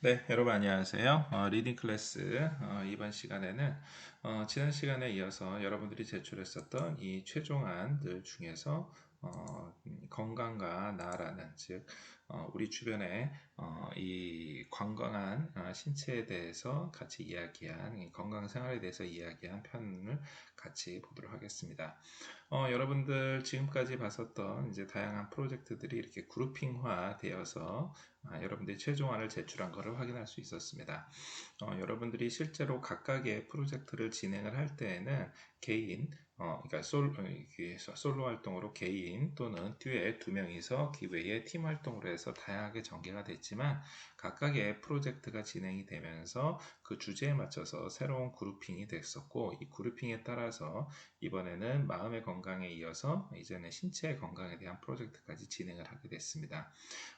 네, 여러분 안녕하세요. 어, 리딩 클래스 어, 이번 시간에는 어, 지난 시간에 이어서 여러분들이 제출했었던 이 최종안들 중에서 어, 건강과 나라는 즉 어, 우리 주변에 어, 이 건강한 어, 신체에 대해서 같이 이야기한 건강 생활에 대해서 이야기한 편을 같이 보도록 하겠습니다. 어, 여러분들 지금까지 봤었던 이제 다양한 프로젝트들이 이렇게 그룹핑화 되어서 아, 여러분들이 최종안을 제출한 것을 확인할 수 있었습니다. 어, 여러분들이 실제로 각각의 프로젝트를 진행을 할 때에는 개인 어, 그러니까 솔, 어, 솔로 활동으로 개인 또는 듀엣 두 명이서 기회에 팀 활동으로 해서 다양하게 전개가 됐지만 각각의 프로젝트가 진행이 되면서 그 주제에 맞춰서 새로운 그룹핑이 됐었고 이 그룹핑에 따라서 이번에는 마음의 건강에 이어서 이제는 신체의 건강에 대한 프로젝트까지 진행을 하게 됐습니다.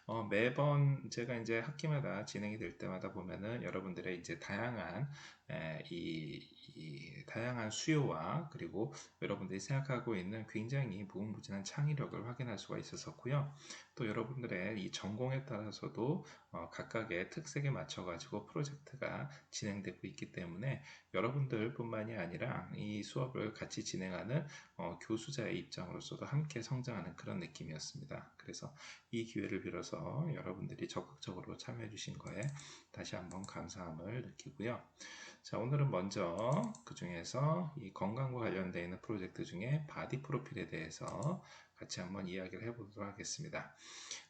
어, 매번 제가 이제 학기마다 진행이 될 때마다 보면은 여러분들의 이제 다양한 에, 이, 이 다양한 수요와 그리고 여러분들이 생각하고 있는 굉장히 무궁무진한 창의력을 확인할 수가 있었었고요. 또 여러분들의 이 전공에 따라서도 어, 각각의 특색에 맞춰 가지고 프로젝트가 진행되고 있기 때문에 여러분들 뿐만이 아니라 이 수업을 같이 진행하는 어, 교수자의 입장으로서도 함께 성장하는 그런 느낌이었습니다. 그래서 이 기회를 빌어서 여러분들이 적극적으로 참여해 주신 거에 다시 한번 감사함을 느끼고요. 자, 오늘은 먼저 그 중에서 이 건강과 관련되어 있는 프로젝트 중에 바디 프로필에 대해서 같이 한번 이야기를 해보도록 하겠습니다.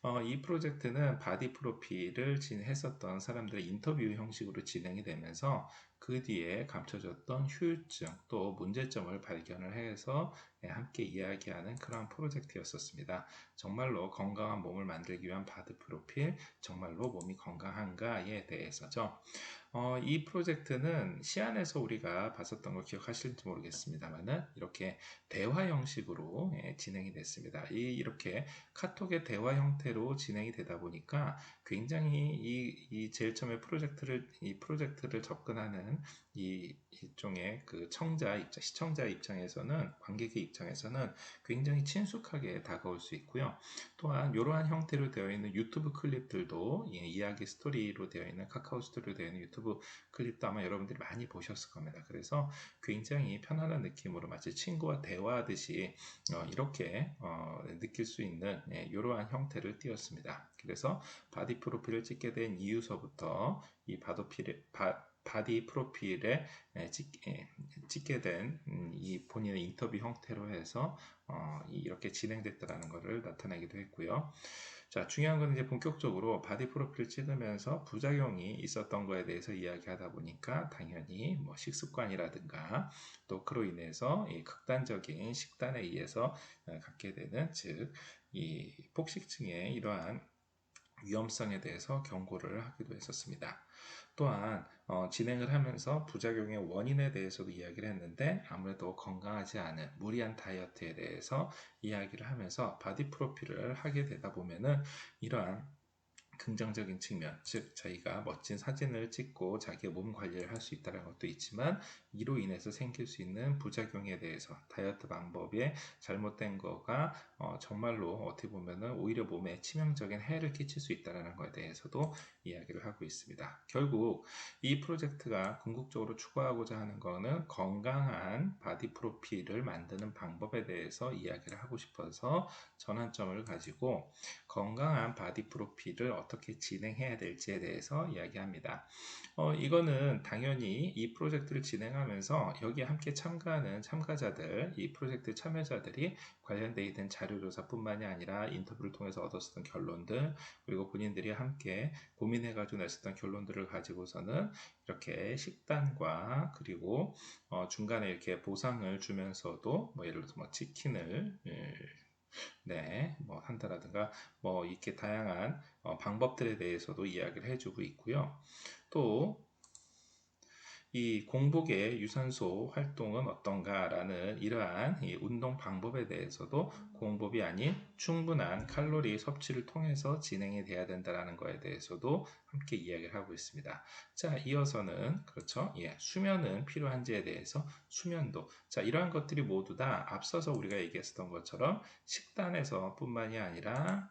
어, 이 프로젝트는 바디 프로필을 진행했었던 사람들의 인터뷰 형식으로 진행이 되면서 그 뒤에 감춰졌던 후유증 또 문제점을 발견을 해서 예, 함께 이야기하는 그러한 프로젝트였었습니다. 정말로 건강한 몸을 만들기 위한 바디 프로필, 정말로 몸이 건강한가에 대해서죠. 어, 이 프로젝트는 시안에서 우리가 봤었던 걸 기억하실지 모르겠습니다만은 이렇게 대화 형식으로 예, 진행이 됐습니다. 이 이렇게 카톡의 대화 형태로 진행이 되다 보니까 굉장히 이, 이 제일 처음에 프로젝트를 이 프로젝트를 접근하는 이 일종의 그 청자 입장, 시청자 입장에서는 관객의 입장에서는 굉장히 친숙하게 다가올 수 있고요. 또한 이러한 형태로 되어 있는 유튜브 클립들도 예, 이야기 스토리로 되어 있는 카카오 스토리로 되어 있는 유튜브 클립도 아마 여러분들이 많이 보셨을 겁니다. 그래서 굉장히 편안한 느낌으로 마치 친구와 대화하듯이 어, 이렇게 어, 느낄 수 있는 예, 이러한 형태를 띄었습니다. 그래서 바디 프로필을 찍게 된 이유서부터 이 바도필, 바, 바디 프로필에 찍, 게 된이 음, 본인의 인터뷰 형태로 해서 어, 이렇게 진행됐다는 것을 나타내기도 했고요. 자, 중요한 건 이제 본격적으로 바디 프로필 찍으면서 부작용이 있었던 거에 대해서 이야기하다 보니까 당연히 뭐 식습관이라든가 또 그로 인해서 이 극단적인 식단에 의해서 어, 갖게 되는 즉 이 폭식증의 이러한 위험성에 대해서 경고를 하기도 했었습니다. 또한 어, 진행을 하면서 부작용의 원인에 대해서도 이야기를 했는데 아무래도 건강하지 않은 무리한 다이어트에 대해서 이야기를 하면서 바디 프로필을 하게 되다 보면은 이러한 긍정적인 측면, 즉 저희가 멋진 사진을 찍고 자기의 몸 관리를 할 수 있다는 것도 있지만 이로 인해서 생길 수 있는 부작용에 대해서 다이어트 방법에 잘못된 거가 어, 정말로 어떻게 보면은 오히려 몸에 치명적인 해를 끼칠 수 있다는 것에 대해서도 이야기를 하고 있습니다. 결국 이 프로젝트가 궁극적으로 추구하고자 하는 거는 건강한 바디 프로필을 만드는 방법에 대해서 이야기를 하고 싶어서 전환점을 가지고 건강한 바디 프로필을 어떻게 진행해야 될지에 대해서 이야기합니다. 어, 이거는 당연히 이 프로젝트를 진행하면서 여기에 함께 참가하는 참가자들, 이 프로젝트 참여자들이 관련되어 있는 자료조사뿐만이 아니라 인터뷰를 통해서 얻었던 결론들, 그리고 본인들이 함께 고민해가지고 냈었던 결론들을 가지고서는 이렇게 식단과 그리고 어, 중간에 이렇게 보상을 주면서도 뭐 예를 들어서 뭐 치킨을 예, 네, 뭐 한다라든가 뭐 이렇게 다양한 어, 방법들에 대해서도 이야기를 해주고 있고요. 또 이 공복의 유산소 활동은 어떤가라는 이러한 운동 방법에 대해서도 공복이 아닌 충분한 칼로리 섭취를 통해서 진행이 돼야 된다는 것에 대해서도 함께 이야기를 하고 있습니다. 자, 이어서는 그렇죠. 예, 수면은 필요한지에 대해서 수면도 자, 이러한 것들이 모두 다 앞서서 우리가 얘기했었던 것처럼 식단에서뿐만이 아니라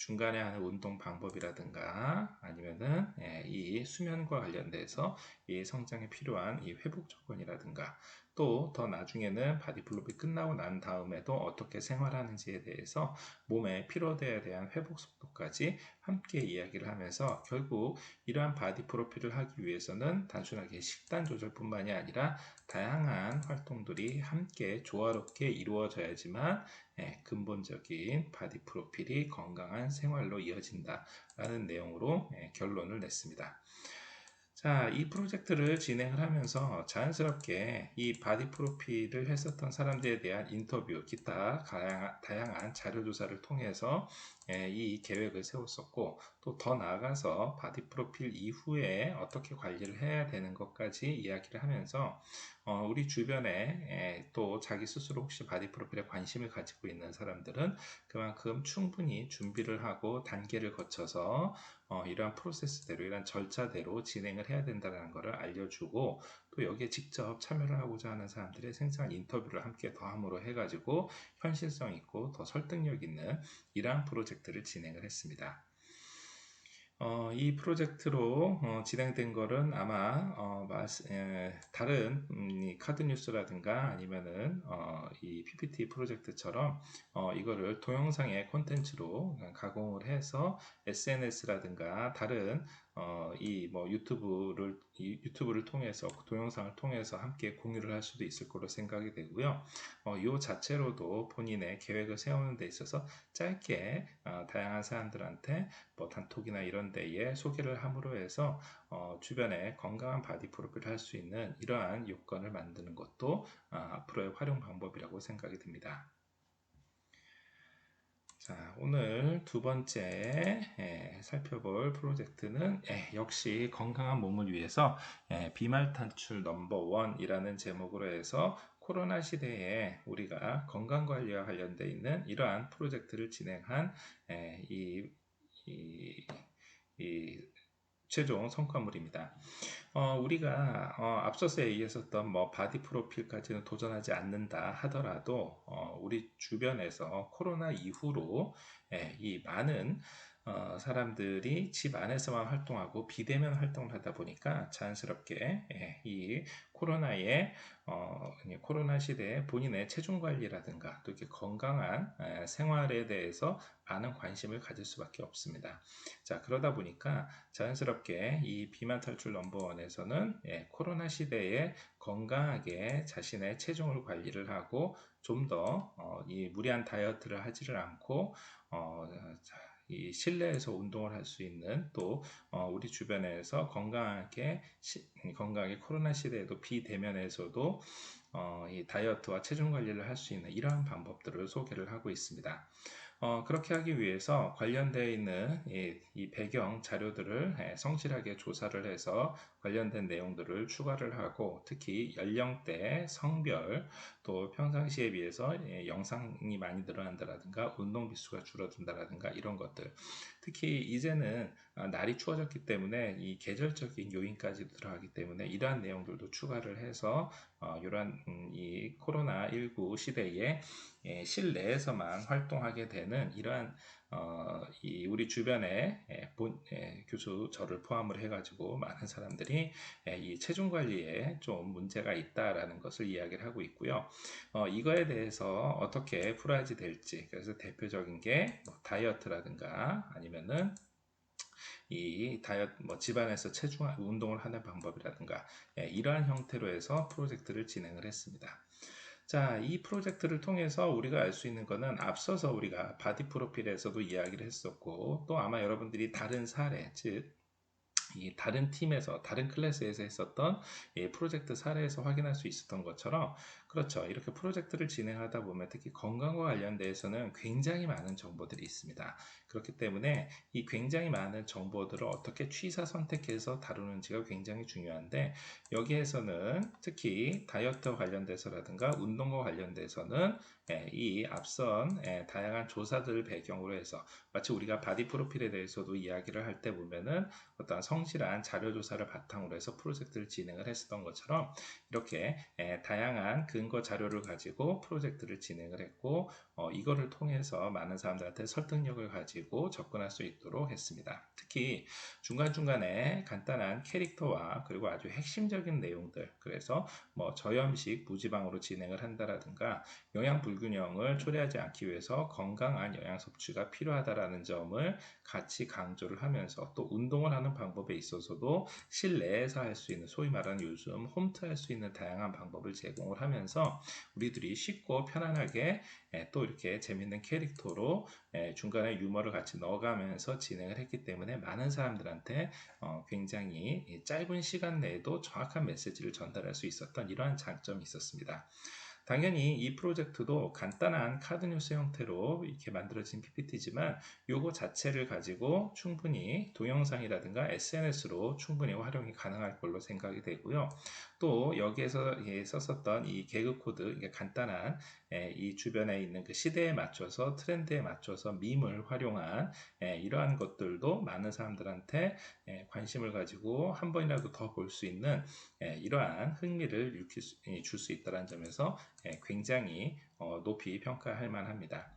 중간에 하는 운동 방법이라든가 아니면은 예, 이 수면과 관련돼서 이 성장에 필요한 이 회복 조건이라든가 또 더 나중에는 바디플롭이 끝나고 난 다음에도 어떻게 생활하는지에 대해서 몸의 피로도에 대한 회복 속도까지 함께 이야기를 하면서 결국 이러한 바디 프로필을 하기 위해서는 단순하게 식단 조절뿐만이 아니라 다양한 활동들이 함께 조화롭게 이루어져야지만 예, 근본적인 바디 프로필이 건강한 생활로 이어진다라는 내용으로 예, 결론을 냈습니다. 자, 이 프로젝트를 진행을 하면서 자연스럽게 이 바디 프로필을 했었던 사람들에 대한 인터뷰, 기타 다양한 자료 조사를 통해서 예, 이 계획을 세웠었고 또 더 나아가서 바디 프로필 이후에 어떻게 관리를 해야 되는 것까지 이야기를 하면서 어, 우리 주변에 예, 또 자기 스스로 혹시 바디 프로필에 관심을 가지고 있는 사람들은 그만큼 충분히 준비를 하고 단계를 거쳐서 어, 이러한 프로세스대로 이러한 절차대로 진행을 해야 된다는 것을 알려주고 또 여기에 직접 참여를 하고자 하는 사람들의 생생한 인터뷰를 함께 더함으로 해가지고 현실성 있고 더 설득력 있는 이러한 프로젝트를 진행을 했습니다. 어, 이 프로젝트로 어, 진행된 것은 아마 어, 마스, 에, 다른 음, 카드 뉴스라든가 아니면은 어, 이 PPT 프로젝트처럼 어, 이거를 동영상의 콘텐츠로 가공을 해서 SNS라든가 다른 어, 이 뭐 유튜브를 이 유튜브를 통해서 동영상을 통해서 함께 공유를 할 수도 있을 거로 생각이 되고요. 어, 이 자체로도 본인의 계획을 세우는 데 있어서 짧게 어, 다양한 사람들한테 뭐 단톡이나 이런 데에 소개를 함으로 해서 어, 주변에 건강한 바디 프로필을 할 수 있는 이러한 요건을 만드는 것도 어, 앞으로의 활용 방법이라고 생각이 듭니다. 자, 오늘 두 번째 예, 살펴볼 프로젝트는 예, 역시 건강한 몸을 위해서 예, 비말 탈출 넘버 원이라는 제목으로 해서 코로나 시대에 우리가 건강 관리와 관련되어 있는 이러한 프로젝트를 진행한 예, 이, 이, 이 최종 성과물입니다. 어, 우리가 어, 앞서서 얘기했었던 뭐 바디 프로필까지는 도전하지 않는다 하더라도 어, 우리 주변에서 코로나 이후로 예, 이 많은 어, 사람들이 집 안에서만 활동하고 비대면 활동을 하다 보니까 자연스럽게 예, 이 코로나의 어, 코로나 시대에 본인의 체중 관리라든가 또 이렇게 건강한 에, 생활에 대해서 많은 관심을 가질 수밖에 없습니다. 자 그러다 보니까 자연스럽게 이 비만 탈출 넘버원에서는 예, 코로나 시대에 건강하게 자신의 체중을 관리를 하고 좀 더이 어, 무리한 다이어트를 하지를 않고 어, 이 실내에서 운동을 할 수 있는 또 어, 우리 주변에서 건강하게 시, 건강하게 코로나 시대에도 비대면에서도 어, 이 다이어트와 체중 관리를 할 수 있는 이러한 방법들을 소개를 하고 있습니다. 어, 그렇게 하기 위해서 관련되어 있는 이, 이 배경 자료들을 예, 성실하게 조사를 해서 관련된 내용들을 추가를 하고 특히 연령대, 성별, 또 평상시에 비해서 예, 영상이 많이 늘어난다라든가 운동 비수가 줄어든다라든가 이런 것들. 특히 이제는 아, 날이 추워졌기 때문에 이 계절적인 요인까지 들어가기 때문에 이러한 내용들도 추가를 해서 어, 이러한 음, 이 코로나 19 시대에 예, 실내에서만 활동하게 되는 이러한 어, 이 우리 주변에 예, 본, 예, 교수 저를 포함을 해가지고 많은 사람들이 예, 이 체중 관리에 좀 문제가 있다라는 것을 이야기를 하고 있고요. 어, 이거에 대해서 어떻게 풀어야지 될지 그래서 대표적인 게 뭐 다이어트라든가 아니면은 이 다이어트 뭐 집안에서 체중 운동을 하는 방법이라든가 예, 이러한 형태로 해서 프로젝트를 진행을 했습니다. 자, 이 프로젝트를 통해서 우리가 알 수 있는 것은 앞서서 우리가 바디 프로필에서도 이야기를 했었고 또 아마 여러분들이 다른 사례, 즉, 이 다른 팀에서 다른 클래스에서 했었던 프로젝트 사례에서 확인할 수 있었던 것처럼 그렇죠. 이렇게 프로젝트를 진행하다 보면 특히 건강과 관련돼서는 굉장히 많은 정보들이 있습니다. 그렇기 때문에 이 굉장히 많은 정보들을 어떻게 취사 선택해서 다루는지가 굉장히 중요한데 여기에서는 특히 다이어트와 관련돼서라든가 운동과 관련돼서는 예, 이 앞선 예, 다양한 조사들을 배경으로 해서 마치 우리가 바디 프로필에 대해서도 이야기를 할 때 보면은 어떤 성실한 자료 조사를 바탕으로 해서 프로젝트를 진행을 했었던 것처럼 이렇게 예, 다양한 그 근거 자료를 가지고 프로젝트를 진행을 했고 어, 이거를 통해서 많은 사람들한테 설득력을 가지고 접근할 수 있도록 했습니다. 특히 중간중간에 간단한 캐릭터와 그리고 아주 핵심적인 내용들 그래서 뭐 저염식 무지방으로 진행을 한다라든가 영양 불균형을 초래하지 않기 위해서 건강한 영양 섭취가 필요하다라는 점을 같이 강조를 하면서 또 운동을 하는 방법에 있어서도 실내에서 할 수 있는 소위 말하는 요즘 홈트 할 수 있는 다양한 방법을 제공을 하면서 우리들이 쉽고 편안하게 예, 또 이렇게 재밌는 캐릭터로 예, 중간에 유머를 같이 넣어가면서 진행을 했기 때문에 많은 사람들한테 어, 굉장히 짧은 시간 내에도 정확한 메시지를 전달할 수 있었던 이러한 장점이 있었습니다. 당연히 이 프로젝트도 간단한 카드 뉴스 형태로 이렇게 만들어진 PPT지만 요거 자체를 가지고 충분히 동영상이라든가 SNS로 충분히 활용이 가능할 걸로 생각이 되고요. 또 여기에서 예, 썼었던 이 개그 코드 간단한 예, 이 주변에 있는 그 시대에 맞춰서 트렌드에 맞춰서 밈을 활용한 예, 이러한 것들도 많은 사람들한테 관심을 가지고 한 번이라도 더 볼 수 있는 이러한 흥미를 줄 수 있다는 점에서 굉장히 어, 높이 평가할 만합니다.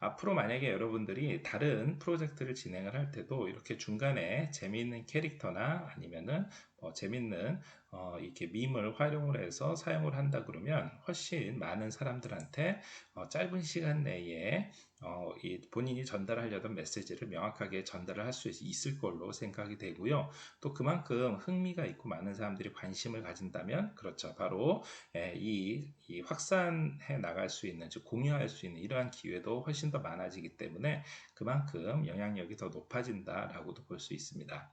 앞으로 만약에 여러분들이 다른 프로젝트를 진행을 할 때도 이렇게 중간에 재미있는 캐릭터나 아니면은 어, 재밌는 어, 이렇게 밈을 활용을 해서 사용을 한다 그러면 훨씬 많은 사람들한테 어, 짧은 시간 내에 어, 이 본인이 전달하려던 메시지를 명확하게 전달을 할 수 있을 걸로 생각이 되고요. 또 그만큼 흥미가 있고 많은 사람들이 관심을 가진다면 그렇죠. 바로 에, 이, 이 확산해 나갈 수 있는 즉 공유할 수 있는 이러한 기회도 훨씬 더 많아지기 때문에 그만큼 영향력이 더 높아진다라고도 볼 수 있습니다.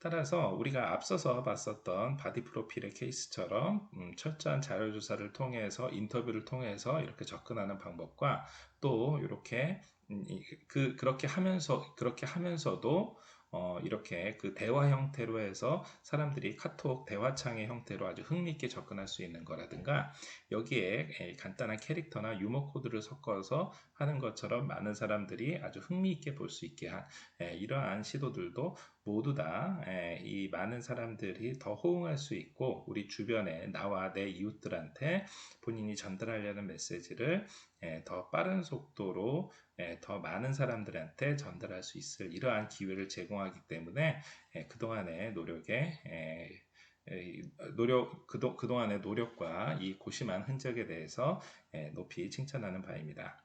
따라서 우리가 앞서서 봤었던 바디 프로필의 케이스처럼 음, 철저한 자료 조사를 통해서 인터뷰를 통해서 이렇게 접근하는 방법과 또 이렇게 음, 그 그렇게 하면서 그렇게 하면서도 어, 이렇게 그 대화 형태로 해서 사람들이 카톡 대화창의 형태로 아주 흥미있게 접근할 수 있는 거라든가 여기에 간단한 캐릭터나 유머 코드를 섞어서 하는 것처럼 많은 사람들이 아주 흥미있게 볼 수 있게 한 이러한 시도들도 모두 다 이 많은 사람들이 더 호응할 수 있고 우리 주변에 나와 내 이웃들한테 본인이 전달하려는 메시지를 더 빠른 속도로 더 많은 사람들한테 전달할 수 있을 이러한 기회를 제공하기 때문에 그동안의 노력에 노력 그동, 그동안의 노력과 이 고심한 흔적에 대해서 높이 칭찬하는 바입니다.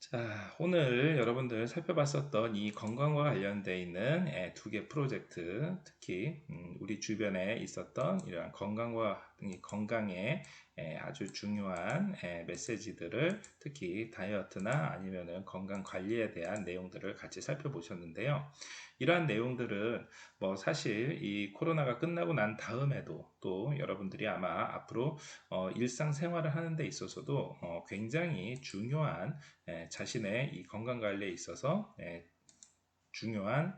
자, 오늘 여러분들 살펴봤었던 이 건강과 관련되어 있는 두 개 프로젝트, 특히 음, 우리 주변에 있었던 이러한 건강과 건강에 아주 중요한 메시지들을 특히 다이어트나 아니면은 건강 관리에 대한 내용들을 같이 살펴보셨는데요. 이러한 내용들은 뭐 사실 이 코로나가 끝나고 난 다음에도 또 여러분들이 아마 앞으로 어 일상생활을 하는 데 있어서도 어 굉장히 중요한 자신의 이 건강 관리에 있어서 중요한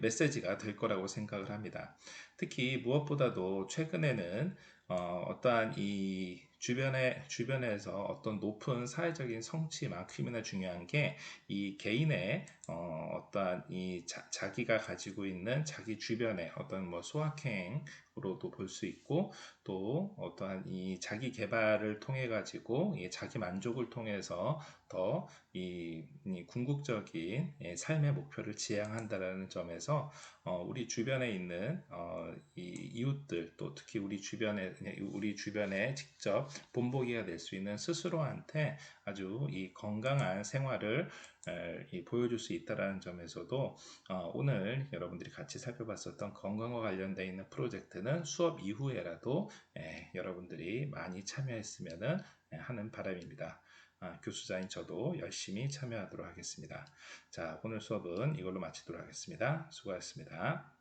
메시지가 될 거라고 생각을 합니다. 특히 무엇보다도 최근에는 어, 어떠한 이 주변에 주변에서 어떤 높은 사회적인 성취만큼이나 중요한 게 이 개인의 어, 어떠한 이 자, 기가 가지고 있는 자기 주변의 어떤 뭐 소확행으로도 볼 수 있고 또 어떠한 이 자기 개발을 통해 가지고 이 자기 만족을 통해서 더 이 궁극적인 예, 삶의 목표를 지향한다라는 점에서 어, 우리 주변에 있는 어, 이 이웃들 또 특히 우리 주변에 우리 주변에 직접 본보기가 될 수 있는 스스로한테 아주 이 건강한 생활을 보여줄 수 있다는 점에서도 어, 오늘 여러분들이 같이 살펴봤었던 건강과 관련되어 있는 프로젝트는 수업 이후에라도 여러분들이 많이 참여했으면 하는 바람입니다. 아, 교수자인 저도 열심히 참여하도록 하겠습니다. 자, 오늘 수업은 이걸로 마치도록 하겠습니다. 수고하셨습니다.